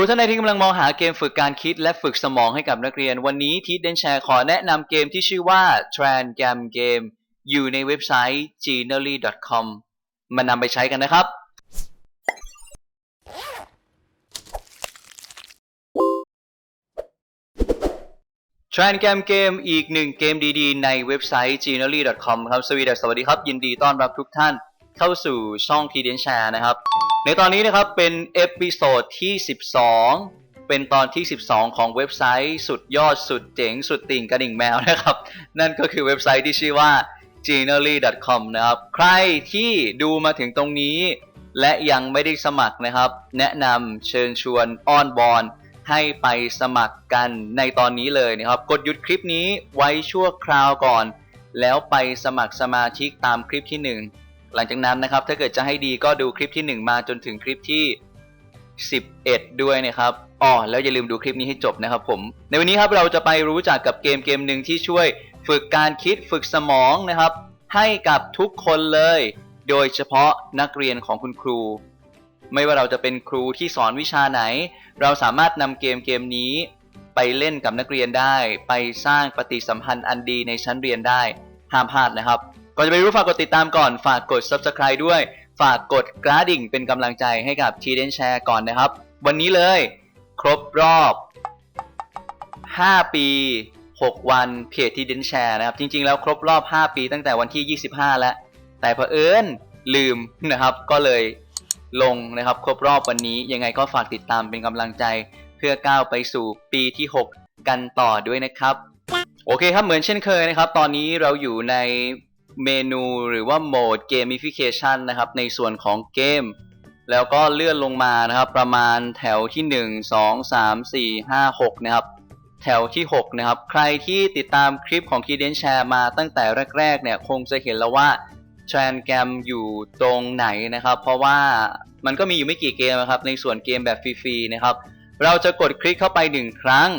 ครูท่านใดที่กำลังมองหาเกมฝึกการคิดและฝึกสมองให้กับนักเรียน วันนี้ทีเดนแชร์ขอแนะนำเกมที่ชื่อว่า Trangam Game อยู่ในเว็บไซต์ genially.com มานำไปใช้กันนะครับ Trangam Game อีกหนึ่งเกมดีๆ ในเว็บไซต์ genially.com ครับสวีดัสสวัสดีครับ ยินดีต้อนรับทุกท่านเข้าสู่ช่อง t d n Share นะครับ ในตอนนี้นะครับเป็นเอพิโซดที่ 12 เป็นตอนที่ 12 ของเว็บไซต์สุดยอดสุดเจ๋งสุดติ่งกระดิ่งแมวนะครับ นั่นก็คือเว็บไซต์ที่ชื่อว่า genially.com นะครับ ใครที่ดูมาถึงตรงนี้ และยังไม่ได้สมัครนะครับ แนะนำเชิญชวนอ้อนบอนให้ไปสมัครกันในตอนนี้เลยนะครับ กดหยุดคลิปนี้ไว้ชั่วคราวก่อน แล้วไปสมัครสมาชิกตามคลิปที่ 1 หลังจากนั้นนะครับถ้าเกิดจะให้ดีก็ดูคลิปที่ 1 มาจนถึงคลิปที่ 11 ด้วยนะครับอ๋อแล้วอย่าลืมดูคลิปนี้ให้จบนะครับผม ในวันนี้ครับเราจะไปรู้จักกับเกมเกมหนึ่งที่ช่วยฝึกการคิดฝึกสมองนะครับ ให้กับทุกคนเลย โดยเฉพาะนักเรียนของคุณครู ไม่ว่าเราจะเป็นครูที่สอนวิชาไหน เราสามารถนำเกมเกมนี้ ไปเล่นกับนักเรียนได้ ไปสร้างปฏิสัมพันธ์อันดีในชั้นเรียนได้ห้ามพลาดนะครับ ก่อนจะไปรู้ฝากกดติดตามก่อนฝากกด subscribe ด้วย ฝากกดกระดิ่งเป็นกำลังใจให้กับ t d n Share ก่อนนะครับ วันนี้เลย ครบรอบ 5 ปี 6 วันเพจ t d n Share นะครับ จริง ๆ แล้วครบรอบ 5 ปีตั้งแต่วันที่ 25 แล้ว แต่เผอิญลืมนะครับ ก็เลยลงนะครับ ครบรอบวันนี้ยังไงก็ฝากติดตามเป็นกำลังใจ เพื่อก้าวไปสู่ปีที่ 6 กันต่อด้วยนะครับ โอเคครับเหมือนเช่นเคยนะครับ ตอนนี้เราอยู่ใน เมนูหรือว่าโหมด gamification นะครับ ในส่วนของเกม แล้วก็เลื่อนลงมานะครับ ประมาณแถวที่ 1 2 3 4 5 6 นะครับ แถวที่ 6 นะครับ ใครที่ติดตามคลิปของ k i d e n Share มาตั้งแต่แรก ๆ เนี่ย คงจะเห็นแล้วว่า t r a n g a m อยู่ตรงไหนนะครับ เพราะว่ามันก็มีอยู่ไม่กี่เกมนะครับ ในส่วนเกมแบบฟรีๆนะครับ เราจะกดคลิกเข้าไป 1 ครั้ง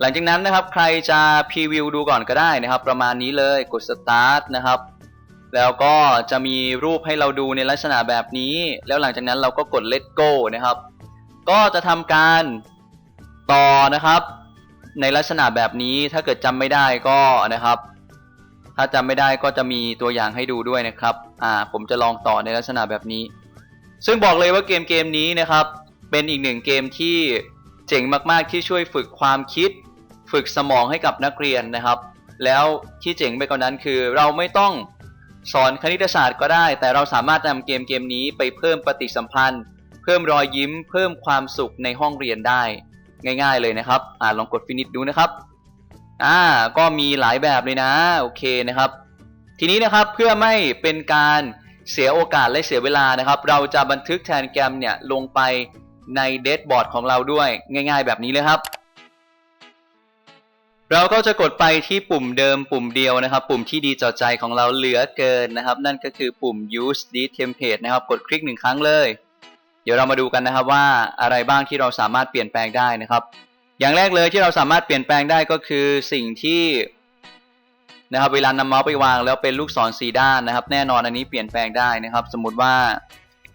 หลังจากนั้นนะครับใครจะพรีวิวดูก่อนก็ได้นะครับ ประมาณนี้เลยกด start นะครับ แล้วก็จะมีรูปให้เราดูในลักษณะแบบนี้ แล้วหลังจากนั้นเราก็กด let go นะครับ ก็จะทำการต่อนะครับ ในลักษณะแบบนี้ถ้าเกิดจำไม่ได้ก็นะครับ ถ้าจำไม่ได้ก็จะมีตัวอย่างให้ดูด้วยนะครับอ่าผมจะลองต่อในลักษณะแบบนี้ ซึ่งบอกเลยว่าเกมเกมนี้นะครับ เป็นอีกหนึ่งเกมที่เจ๋งมาก ๆ ที่ช่วยฝึกความคิด ฝึกสมองให้กับนักเรียนนะครับ แล้วที่เจ๋งไปกว่านั้นคือเราไม่ต้องสอนคณิตศาสตร์ก็ได้ แต่เราสามารถนำเกมเกมนี้ไปเพิ่มปฏิสัมพันธ์ เพิ่มรอยยิ้ม เพิ่มความสุขในห้องเรียนได้ ง่ายๆเลยนะครับ อ่าลองกดฟินิชดูนะครับ อ่า ก็มีหลายแบบเลยนะ โอเคนะครับ ทีนี้นะครับเพื่อไม่เป็นการเสียโอกาสและเสียเวลานะครับ เราจะบันทึกแทนแกรมเนี่ยลงไปในเดสบอร์ดของเราด้วยง่าย ๆ แบบนี้เลยครับ เราก็จะกดไปที่ปุ่มเดิมปุ่มเดียวนะครับ ปุ่มที่ดีต่อใจของเราเหลือเกินนะครับ นั่นก็คือปุ่ม use this template นะครับ กดคลิกหนึ่งครั้งเลย เดี๋ยวเรามาดูกันนะครับว่าอะไรบ้างที่เราสามารถเปลี่ยนแปลงได้นะครับ อย่างแรกเลยที่เราสามารถเปลี่ยนแปลงได้ก็คือสิ่งที่นะครับเวลานำเมาส์ไปวางแล้วเป็นลูกศรสีด้านนะครับ แน่นอนอันนี้เปลี่ยนแปลงได้นะครับ สมมติว่า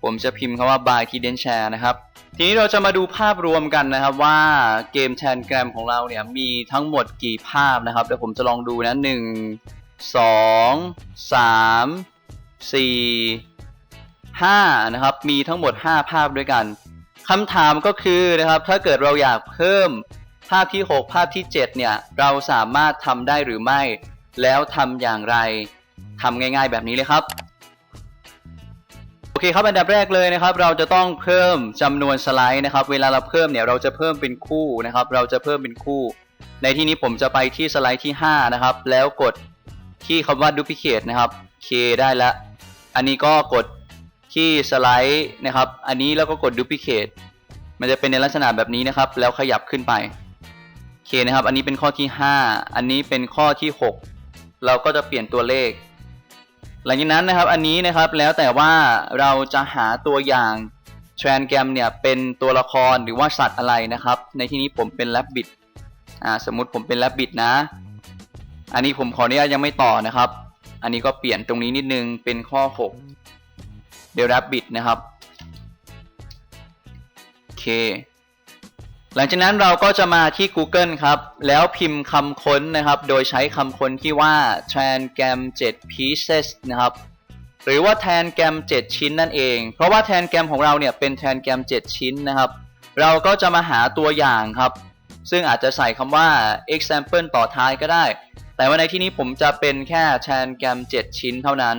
ผมจะพิมพ์คำว่า by t d e n share นะครับ ทีนี้เราจะมาดูภาพรวมกันนะครับว่าเกมแทนแกรมของเราเนี่ยมีทั้งหมดกี่ภาพนะครับเดี๋ยวผมจะลองดูนะหนึ่งสองสามสี่ห้านะครับ มีทั้งหมด 5 ภาพด้วยกันคำถามก็คือนะครับ ถ้าเกิดเราอยากเพิ่มภาพที่ 6 ภาพที่ 7 เนี่ย เราสามารถทำได้หรือไม่ แล้วทำอย่างไรทำง่ายๆแบบนี้เลยครับ เคครับอันดับแรกเลยนะครับ เราจะต้องเพิ่มจำนวนสไลด์นะครับ เวลาเราเพิ่มเนี่ยเราจะเพิ่มเป็นคู่นะครับ เราจะเพิ่มเป็นคู่ ในที่นี้ผมจะไปที่สไลด์ที่ 5 นะครับ แล้วกดที่คำว่า duplicate นะครับเคได้แล้วอันนี้ก็กดที่สไลด์นะครับ อันนี้แล้วก็กด duplicate มันจะเป็นในลักษณะแบบนี้นะครับ แล้วขยับขึ้นไปโอเคนะครับ อันนี้เป็นข้อที่ 5 อันนี้เป็นข้อที่ 6 เราก็จะเปลี่ยนตัวเลข หลังจากนั้นนะครับอันนี้นะครับแล้วแต่ว่าเราจะหาตัวอย่างแทรนแกรมเนี่ยเป็นตัวละครหรือว่าสัตว์อะไรนะครับ ในที่นี้ผมเป็นแรบบิ t อ่าสมมุติผมเป็นแรบบิ t นะ อันนี้ผมขออนุญาตยังไม่ต่อนะครับ อันนี้ก็เปลี่ยนตรงนี้นิดนึงเป็นข้อ 6 เดี๋ยว rabbit นะครับโอเค หลังจากนั้นเราก็จะมาที่ Google ครับ แล้วพิมพ์คำค้นนะครับ โดยใช้คำค้นที่ว่า transgam 7 pieces นะครับหรือว่าแทนแกรม 7 ชิ้นนั่นเอง เพราะว่าแทนแกรมของเราเนี่ยเป็นแทนแกรม 7 ชิ้นนะครับ เราก็จะมาหาตัวอย่างครับ ซึ่งอาจจะใส่คำว่า example ต่อท้ายก็ได้ แต่ว่าในที่นี้ผมจะเป็นแค่แทนแกรม 7 ชิ้นเท่านั้น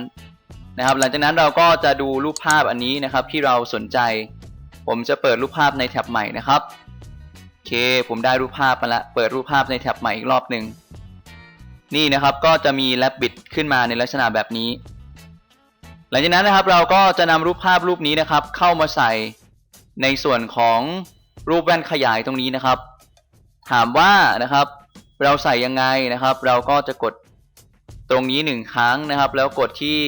นะครับ หลังจากนั้นเราก็จะดูรูปภาพอันนี้นะครับที่เราสนใจ ผมจะเปิดรูปภาพในแท็บใหม่นะครับ เค ผมได้รูปภาพมาละเปิดรูปภาพในแท็บใหม่อีกรอบหนึ่งนี่นะครับก็จะมี Rabbit ขึ้นมาในลักษณะแบบนี้ หลังจากนั้นนะครับเราก็จะนำรูปภาพรูปนี้นะครับ เข้ามาใส่ในส่วนของรูปแว่นขยายตรงนี้นะครับ ถามว่านะครับ เราใส่ยังไงนะครับ เราก็จะกดตรงนี้หนึ่งครั้งนะครับ แล้วกดที่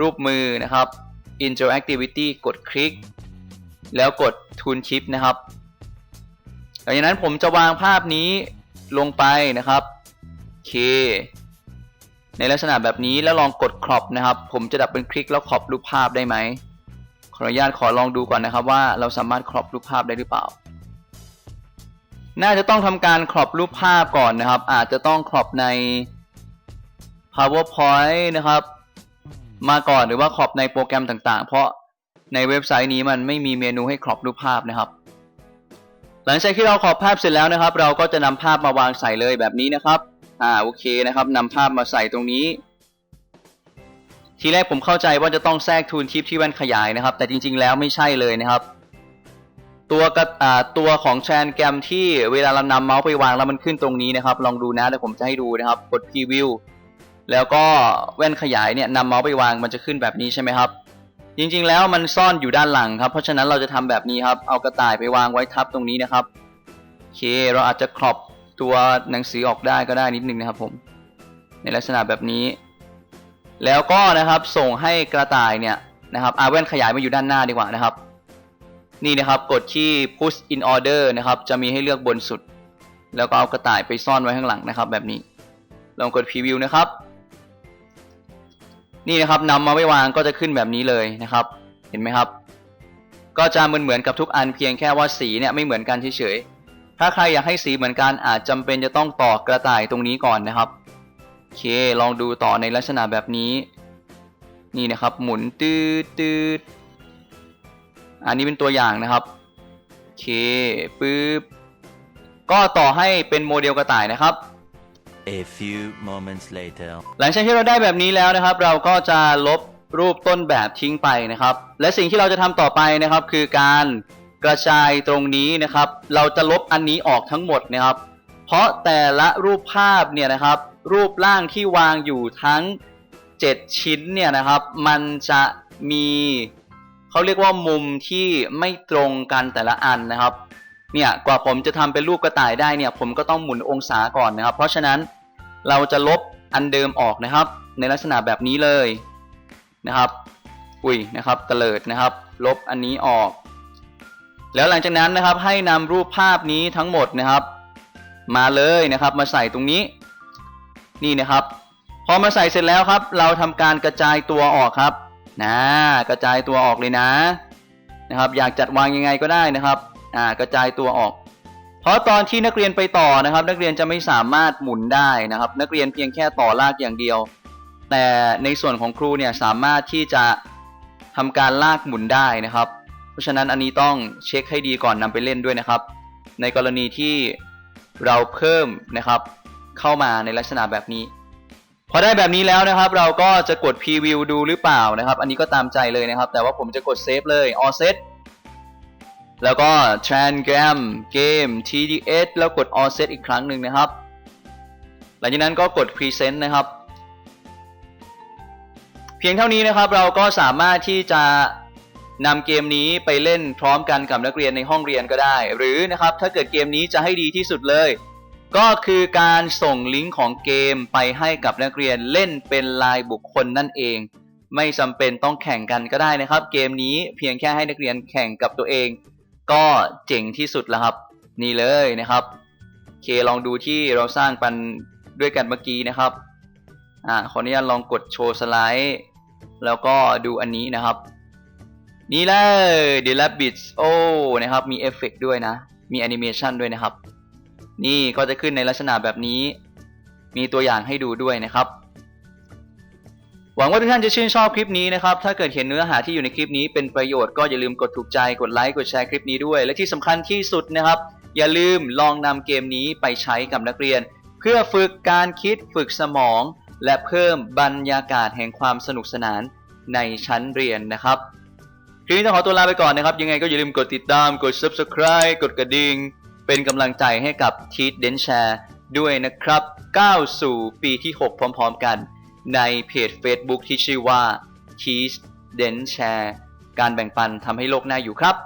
รูปมือนะครับ interactivity กดคลิก แล้วกด tool chip นะครับ หลังจากนั้นผมจะวางภาพนี้ลงไปนะครับโอเคในลักษณะแบบนี้แล้วลองกด crop นะครับ ผมจะดับเป็นคลิกแล้ว crop รูปภาพได้ไหมขออนุญาตขอลองดูก่อนนะครับว่าเราสามารถ crop รูปภาพได้หรือเปล่า น่าจะต้องทำการ crop รูปภาพก่อนนะครับ อาจจะต้อง crop ใน powerpoint นะครับ มาก่อนหรือว่า crop ในโปรแกรมต่างๆ เพราะในเว็บไซต์นี้มันไม่มีเมนูให้ crop รูปภาพนะครับ หลังจากที่เรา crop ภาพเสร็จแล้วนะครับ เราก็จะนำภาพมาวางใส่เลยแบบนี้นะครับ อ่าโอเคนะครับนำภาพมาใส่ตรงนี้ ทีแรกผมเข้าใจว่าจะต้องแทรกทูนทิปที่แว่นขยายนะครับ แต่จริง ๆ แล้วไม่ใช่เลยนะครับ ตัวกับอ่าตัวของแชนแกรมที่เวลาเรานำเมาส์ไปวางแล้วมันขึ้นตรงนี้นะครับ ลองดูนะเดี๋ยวผมจะให้ดูนะครับกด preview แล้วก็แว่นขยายเนี่ยนำเมาส์ไปวางมันจะขึ้นแบบนี้ใช่ไหมครับ จริงๆแล้วมันซ่อนอยู่ด้านหลังครับ เพราะฉะนั้นเราจะทำแบบนี้ครับ เอากระต่ายไปวางไว้ทับตรงนี้นะครับโอเค เราอาจจะครอบตัวหนังสือออกได้ก็ได้นิดนึงนะครับผม ในลักษณะแบบนี้ แล้วก็นะครับส่งให้กระต่ายเนี่ยนะครับอาแว่นขยายมาอยู่ด้านหน้าดีกว่านะครับ นี่นะครับกดที่ push in order นะครับ จะมีให้เลือกบนสุด แล้วก็เอากระต่ายไปซ่อนไว้ข้างหลังนะครับ แบบนี้ ลองกด preview นะครับ นี่นะครับนำมาไว้วางก็จะขึ้นแบบนี้เลยนะครับ เห็นไหมครับ ก็จะเหมือนเหมือนกับทุกอันเพียงแค่ว่าสีเนี่ยไม่เหมือนกันเฉยๆถ้าใครอยากให้สีเหมือนกันอาจจำเป็นจะต้องต่อกระต่ายตรงนี้ก่อนนะครับโอเค ลองดูต่อในลักษณะแบบนี้ นี่นะครับหมุนตืดตืดอันนี้เป็นตัวอย่างนะครับโอเคปึ๊บก็ต่อให้เป็นโมเดลกระต่ายนะครับ A few moments later. หลังจากที่เราได้แบบนี้แล้วนะครับ เราก็จะลบรูปต้นแบบทิ้งไปนะครับ และสิ่งที่เราจะทำต่อไปนะครับ คือการกระจายตรงนี้นะครับ เราจะลบอันนี้ออกทั้งหมดนะครับ เพราะแต่ละรูปภาพเนี่ยนะครับ รูปร่างที่วางอยู่ทั้ง 7 ชิ้นเนี่ยนะครับ มันจะมีเขาเรียกว่ามุมที่ไม่ตรงกันแต่ละอันนะครับ เนี่ยกว่าผมจะทำเป็นรูปกระต่ายได้เนี่ยผมก็ต้องหมุนองศาก่อนนะครับ เพราะฉะนั้นเราจะลบอันเดิมออกนะครับ ในลักษณะแบบนี้เลยนะครับ อุ้ยนะครับเตลิดนะครับ ลบอันนี้ออก แล้วหลังจากนั้นนะครับให้นำรูปภาพนี้ทั้งหมดนะครับ มาเลยนะครับมาใส่ตรงนี้ นี่นะครับพอมาใส่เสร็จแล้วครับ เราทำการกระจายตัวออกครับนะกระจายตัวออกเลยนะนะครับ อยากจัดวางยังไงก็ได้นะครับ อ่ากระจายตัวออก เพราะตอนที่นักเรียนไปต่อนะครับ นักเรียนจะไม่สามารถหมุนได้นะครับ นักเรียนเพียงแค่ต่อลากอย่างเดียว แต่ในส่วนของครูเนี่ยสามารถที่จะทำการลากหมุนได้นะครับ เพราะฉะนั้นอันนี้ต้องเช็คให้ดีก่อนนำไปเล่นด้วยนะครับ ในกรณีที่เราเพิ่มนะครับ เข้ามาในลักษณะแบบนี้พอได้แบบนี้แล้วนะครับ เราก็จะกด preview ดูหรือเปล่านะครับ อันนี้ก็ตามใจเลยนะครับ แต่ว่าผมจะกด save เลย all set แล้วก็ transgram game tds แล้วกด all set อีกครั้งหนึ่งนะครับ หลังจากนั้นก็กด present นะครับ เพียงเท่านี้นะครับเราก็สามารถที่จะนำเกมนี้ไปเล่นพร้อมกันกับนักเรียนในห้องเรียนก็ได้ หรือนะครับถ้าเกิดเกมนี้จะให้ดีที่สุดเลย ก็คือการส่งลิงก์ของเกมไปให้กับนักเรียนเล่นเป็นลายบุคคลนั่นเอง ไม่จำเป็นต้องแข่งกันก็ได้นะครับ เกมนี้เพียงแค่ให้นักเรียนแข่งกับตัวเอง ก็เจ๋งที่สุดแล้วครับ นี่เลยนะครับโอเคลองดูที่เราสร้างปันด้วยกันเมื่อกี้นะครับอ่าขออนุญาตลองกดโชว์สไลด์ แล้วก็ดูอันนี้นะครับ นี่เลย The Rabbits โอ้นะครับ มีเอฟเฟกต์ด้วยนะ มีแอนิเมชันด้วยนะครับ นี่ก็จะขึ้นในลักษณะแบบนี้ มีตัวอย่างให้ดูด้วยนะครับ หวังว่าทุกท่านจะชื่นชอบคลิปนี้นะครับ ถ้าเกิดเห็นเนื้อหาที่อยู่ในคลิปนี้เป็นประโยชน์ก็อย่าลืมกดถูกใจ กดไลค์ กดแชร์คลิปนี้ด้วย และที่สำคัญที่สุดนะครับ อย่าลืมลองนำเกมนี้ไปใช้กับนักเรียน เพื่อฝึกการคิดฝึกสมอง และเพิ่มบรรยากาศแห่งความสนุกสนานในชั้นเรียนนะครับคลิปนี้ต้องขอตัวลาไปก่อนนะครับ ยังไงก็อย่าลืมกดติดตาม กด subscribe กดกระดิ่ง เป็นกำลังใจให้กับ Teach d e n Share ด้วยนะครับ ก้าวสู่ปีที่ 6 พร้อม ๆ กัน ในเพจ Facebook ที่ชื่อว่า Teach d e n Share การแบ่งปันทำให้โลกน่าอยู่ครับ